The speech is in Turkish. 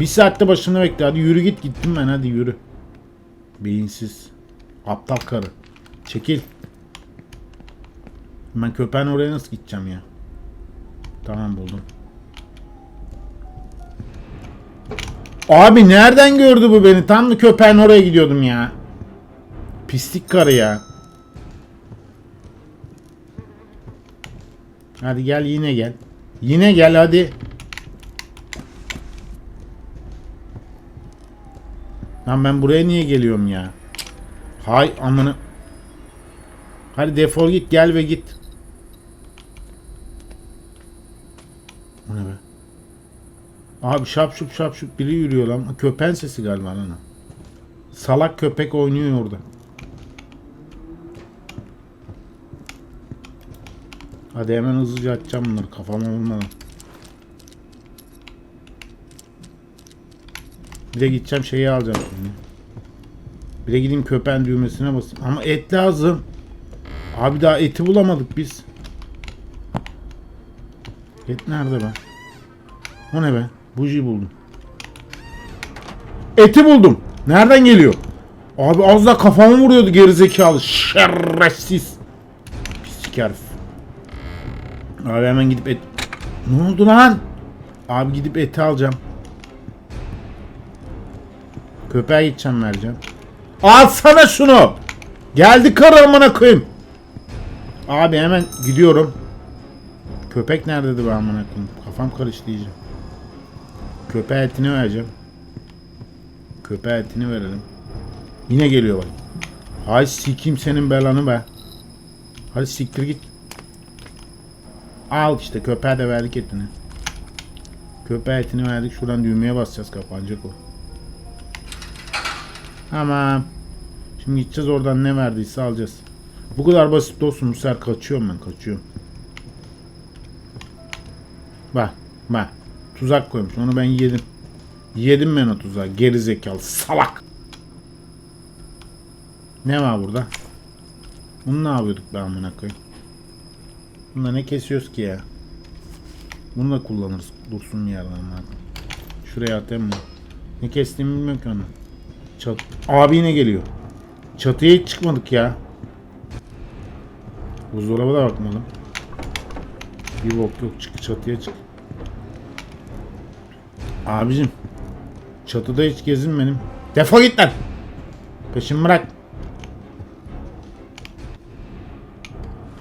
Bir saatte başını bekle. Hadi yürü git. Gittim ben. Hadi yürü. Beyinsiz. Aptal karı. Çekil. Ben köpeğin oraya nasıl gideceğim ya? Tamam buldum. Abi nereden gördü bu beni? Tam da köpeğin oraya gidiyordum ya. Pislik karı ya. Hadi gel yine gel. Yine gel hadi. Lan ben buraya niye geliyorum ya? Hay amına. Hadi defol git gel ve git. Bu ne be? Abi şap şup şap şup biri yürüyor lan. Köpen sesi galiba lan. Salak köpek oynuyor orada. Hadi hemen hızlıca açacağım bunları kafama vurmadan. Bir de gideceğim şeyi alacağım şimdi. Bir de gideyim köpeğin düğmesine basayım. Ama et lazım. Abi daha eti bulamadık biz. Et nerede be? O ne be? Buji buldum. Eti buldum. Nereden geliyor? Abi az da kafamı vuruyordu gerizekalı. Şerefsiz. Pislik herif. Abi hemen gidip et... Ne oldu lan? Abi gidip eti alacağım. Köpeğe gideceğim vereceğim. Alsana şunu. Geldi karı amına koyayım. Abi hemen gidiyorum. Köpek neredeydi be amına koyayım? Kafam karıştı iyice. Köpeğe etini vereceğim. Köpeğe etini verelim. Yine geliyor bak. Hay sikeyim senin belanı be. Hadi siktir git. Al işte köpeğe de verdik etini. Köpeğe etini verdik. Şuradan düğmeye basacağız kapanacak o. Tamam. Şimdi gideceğiz oradan ne verdiyse alacağız. Bu kadar basit dostum. Bu sefer kaçıyorum ben kaçıyorum. Bak bak. Tuzak koymuş. Onu ben yedim. Yedim ben o tuzağı. Geri zekalı salak. Ne var burada? Bunu ne yapıyorduk be amına koyayım? Bunda ne kesiyoruz ki ya? Bunu da kullanırız. Dursun bir yerden. Şuraya atayım mı? Ne kestiğimi bilmiyorum ki onu. Çat Abi yine geliyor. Çatıya hiç çıkmadık ya. Buzdolabı da bakmadım. Bir bok yok. Çık çatıya çık. Abicim. Çatıda hiç gezinmedim. Defol git lan. Peşimi bırak.